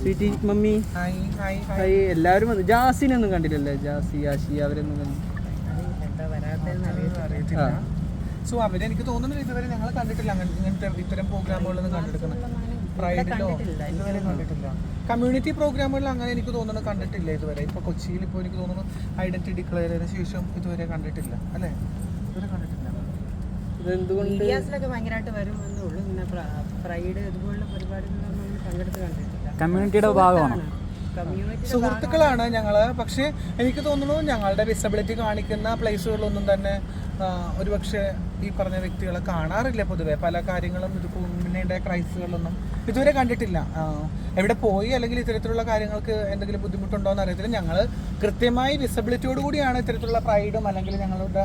Sweety mummy? Hi എല്ലാവരും വന്നു. ജാസിനൊന്നും കണ്ടില്ലല്ലേ ജാസി ആഷി അവരൊന്നും കണ്ടു സോ സോ അവരെനിക്ക് തോന്നുന്നില്ല ഇതുവരെ ഞങ്ങൾ കണ്ടിട്ടില്ല. അങ്ങനെ ഇങ്ങനത്തെ ഇത്തരം പ്രോഗ്രാമുകളൊന്നും കണ്ടെടുക്കുന്നത് പ്രൈഡിലോ ഇതുവരെ കണ്ടിട്ടില്ല. കമ്മ്യൂണിറ്റി പ്രോഗ്രാമുകളിൽ അങ്ങനെ എനിക്ക് തോന്നുന്നു കണ്ടിട്ടില്ല ഇതുവരെ. ഇപ്പൊ കൊച്ചിയിൽ ഇപ്പോൾ എനിക്ക് തോന്നുന്നു ഐഡന്റിറ്റി ഡിക്ലെയർ ചെയ്തതിനു ശേഷം ഇതുവരെ കണ്ടിട്ടില്ല. അല്ലേ? ഇതുവരെ കണ്ടിട്ടില്ല. ഇതെന്തുകൊണ്ട്? ഭയങ്കരമായിട്ട് വരുമെന്നേ ഉള്ളൂ. ഇങ്ങനെ പ്രൈഡ് ഇതുപോലുള്ള പരിപാടികളൊന്നും പങ്കെടുത്ത് കണ്ടിട്ടില്ല. കമ്മ്യൂണിറ്റിയുടെ ഭാഗമാണ്. സുഹൃത്തുക്കളാണ് ഞങ്ങൾ. പക്ഷേ എനിക്ക് തോന്നുന്നു ഞങ്ങളുടെ വിസബിലിറ്റി കാണിക്കുന്ന പ്ലേസുകളൊന്നും തന്നെ ഒരുപക്ഷെ ഈ പറഞ്ഞ വ്യക്തികളെ കാണാറില്ല പൊതുവെ. പല കാര്യങ്ങളും ഇത് പിന്നെ ക്രൈസുകളൊന്നും ഇതുവരെ കണ്ടിട്ടില്ല. എവിടെ പോയി അല്ലെങ്കിൽ ഇത്തരത്തിലുള്ള കാര്യങ്ങൾക്ക് എന്തെങ്കിലും ബുദ്ധിമുട്ടുണ്ടോ എന്ന് അറിയത്തില്ല ഞങ്ങൾ കൃത്യമായി വിസബിലിറ്റിയോട് കൂടിയാണ് ഇത്തരത്തിലുള്ള പ്രൈഡും അല്ലെങ്കിൽ ഞങ്ങളുടെ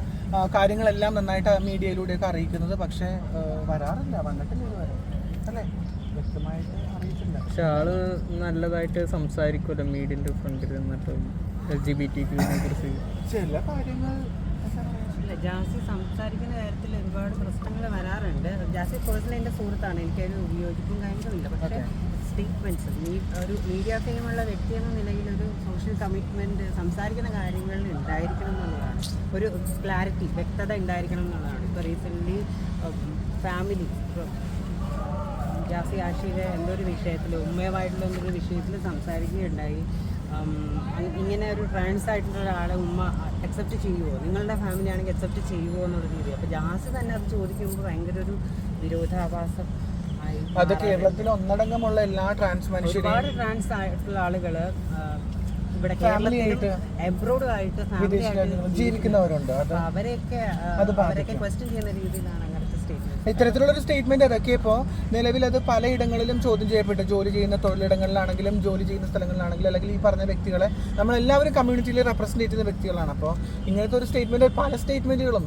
കാര്യങ്ങളെല്ലാം നന്നായിട്ട് മീഡിയയിലൂടെയൊക്കെ അറിയിക്കുന്നത്. പക്ഷേ വരാറില്ല. വന്നിട്ടില്ല ഇതുവരെ. പക്ഷെ ആൾ നല്ലതായിട്ട് സംസാരിക്കുമല്ലോ മീഡിയന്റെ ഫ്രണ്ടിൽ നിന്നിട്ട് എൽ ജി ബി ടി കുറിച്ച്. ചില കാര്യങ്ങൾ ഇല്ല, ജാസി സംസാരിക്കുന്ന കാര്യത്തിൽ ഒരുപാട് പ്രശ്നങ്ങൾ വരാറുണ്ട്. ജാസി പേഴ്സണലി എന്റെ സുഹൃത്താണ്. എനിക്കൊരു വിയോജിപ്പും കാര്യങ്ങളുമില്ല പക്ഷേ സ്റ്റേറ്റ്മെന്റ്സ് ഒരു മീഡിയ ഫെയിമുള്ള വ്യക്തി എന്ന നിലയിൽ ഒരു സോഷ്യൽ കമ്മിറ്റ്മെന്റ് സംസാരിക്കുന്ന കാര്യങ്ങളിൽ ഉണ്ടായിരിക്കണം എന്നുള്ളതാണ്. ഒരു ക്ലാരിറ്റി വ്യക്തത ഉണ്ടായിരിക്കണം എന്നുള്ളതാണ്. ഇപ്പോൾ റീസെന്റ്ലി ഫാമിലി ജാസി ആഷിയുടെ എന്തോ ഒരു വിഷയത്തിൽ ഉമ്മയുമായിട്ടുള്ള എന്തോ ഒരു വിഷയത്തിൽ സംസാരിക്കുകയുണ്ടായി ഇങ്ങനെ ഒരു ട്രാൻസ് ആയിട്ടുള്ള ഒരാളെ ഉമ്മ അക്സെപ്റ്റ് ചെയ്യുമോ നിങ്ങളുടെ ഫാമിലി ആണെങ്കിൽ അക്സെപ്റ്റ് ചെയ്യുമോ എന്നൊരു രീതി. അപ്പോൾ ജാസി തന്നെ അത് ചോദിക്കുമ്പോൾ ഭയങ്കര ഒരു വിരോധാഭാസം അത് കേരളത്തിൽ ഒന്നടങ്കമുള്ള എല്ലാ ട്രാൻസ് ഒരുപാട് ട്രാൻസ് ആയിട്ടുള്ള ആളുകൾ ഇവിടെ കേരളത്തിലായിട്ട് എബ്രോഡ് ആയിട്ട് ഫാമിലി ജീവിക്കുന്നവരുണ്ട്. അവരെയൊക്കെ. അവരെയൊക്കെ ക്വസ്റ്റ്യൻ ചെയ്യുന്ന രീതിയിലാണ് അങ്ങനത്തെ സ്റ്റേറ്റ്മെന്റ് ഇത്തരത്തിലുള്ള ഒരു സ്റ്റേറ്റ്മെന്റ് ഇറക്കിയപ്പോൾ നിലവിൽ അത് പലയിടങ്ങളിലും ചോദ്യം ചെയ്യപ്പെട്ടു. ജോലി ചെയ്യുന്ന തൊഴിലിടങ്ങളിലാണെങ്കിലും ജോലി ചെയ്യുന്ന സ്ഥലങ്ങളിലാണെങ്കിലും അല്ലെങ്കിൽ ഈ പറഞ്ഞ വ്യക്തികളെ നമ്മളെല്ലാവരും കമ്മ്യൂണിറ്റിയിൽ റെപ്രസെന്റ് ചെയ്യുന്ന വ്യക്തികളാണ്. അപ്പോൾ ഇങ്ങനത്തെ ഒരു സ്റ്റേറ്റ്മെന്റ് പല സ്റ്റേറ്റ്മെന്റുകളും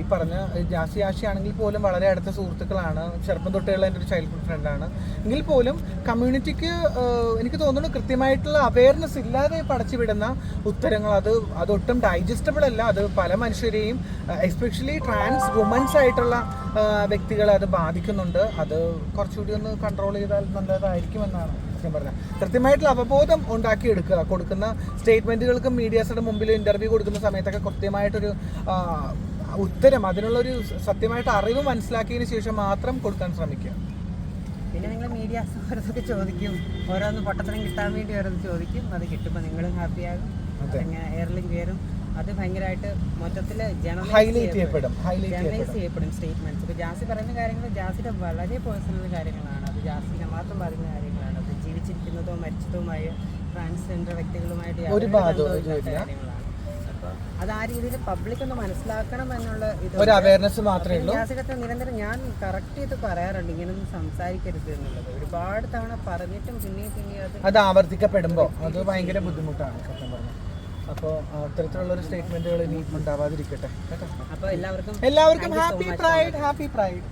ഈ പറഞ്ഞ ജാസി ആഷി ആണെങ്കിൽ പോലും വളരെ അടുത്ത സുഹൃത്തുക്കളാണ്. ചെറുപ്പം തൊട്ടുള്ള എന്റെ ഒരു ചൈൽഡ്ഹുഡ് ഫ്രണ്ടാണ് എങ്കിൽ പോലും കമ്മ്യൂണിറ്റിക്ക് എനിക്ക് തോന്നുന്നു കൃത്യമായിട്ടുള്ള അവയർനെസ് ഇല്ലാതെ പടച്ചുവിടുന്ന ഉത്തരങ്ങൾ അത് അതൊട്ടും ഡൈജസ്റ്റബിൾ അല്ല. അത് പല മനുഷ്യരെയും എസ്പെഷ്യലി ട്രാൻസ് വുമൻസ് ആയിട്ടുള്ള വ്യക്തികളെ അത് ബാധിക്കുന്നുണ്ട്. അത് കുറച്ചുകൂടി ഒന്ന് കൺട്രോൾ ചെയ്താൽ നല്ലതായിരിക്കും എന്നാണ് സത്യം പറഞ്ഞത് കൃത്യമായിട്ടുള്ള അവബോധം ഉണ്ടാക്കിയെടുക്കുക. കൊടുക്കുന്ന സ്റ്റേറ്റ്മെന്റുകൾക്കും മീഡിയാസിന്റെ മുമ്പിൽ ഇന്റർവ്യൂ കൊടുക്കുന്ന സമയത്തൊക്കെ കൃത്യമായിട്ടൊരു ഉത്തരം അതിനുള്ളൊരു സത്യമായിട്ട് അറിവ് മനസ്സിലാക്കിയതിന് ശേഷം മാത്രം കൊടുക്കാൻ ശ്രമിക്കുക. പിന്നെ നിങ്ങൾ മീഡിയ ഓരോന്നൊക്കെ ചോദിക്കും. ഓരോന്ന് പൊട്ടത്തരം കിട്ടാൻ വേണ്ടി ഓരോന്ന് ചോദിക്കും. അത് കിട്ടുമ്പോൾ നിങ്ങളും ഹാപ്പിയാകും അങ്ങനെ എയർലിം കയറും. അത് ഭയങ്കരമായിട്ട് മൊത്തത്തിൽ ഹൈലൈറ്റ് ചെയ്യപ്പെടും. ജനറലൈസ് ചെയ്യപ്പെടും. സ്റ്റേറ്റ്മെന്റ്സ് ഇപ്പൊ ജാസി പറയുന്ന കാര്യങ്ങൾ ജാസിയുടെ വളരെ പേഴ്സണൽ കാര്യങ്ങളാണ്. അത് ജാസിനെ മാത്രം ബാധിക്കുന്ന കാര്യങ്ങളാണ്. അത് ജീവിച്ചിരിക്കുന്നതോ മരിച്ചതുമായ ട്രാൻസ്ജെൻഡർ വ്യക്തികളുമായിട്ട് ഇല്ലാത്ത കാര്യങ്ങളാണ്. അത് ആ രീതിയിൽ പബ്ലിക് ഒന്ന് മനസ്സിലാക്കണം എന്നുള്ള ഇത് ഒരു അവയർനെസ് മാത്രമേ ഉള്ളൂ. ജാസികത്തെ നിരന്തരം ഞാൻ കറക്റ്റ് ചെയ്ത് പറയാറുണ്ട്. ഇങ്ങനൊന്നും സംസാരിക്കരുത് എന്നുള്ളത്. ഒരുപാട് തവണ പറഞ്ഞിട്ടും പിന്നെയും പിന്നെയും അത് അത് ആവർത്തിക്കപ്പെടുമ്പോൾ അത് ഭയങ്കര ബുദ്ധിമുട്ടാണ് സത്യം പറഞ്ഞാൽ അപ്പോൾ അത്തരത്തിലുള്ള ഒരു സ്റ്റേറ്റ്മെന്റുകൾ ഇനി ഉണ്ടാവാതിരിക്കട്ടെ. എല്ലാവർക്കും ഹാപ്പി പ്രൈഡ് ഹാപ്പി പ്രൈഡ്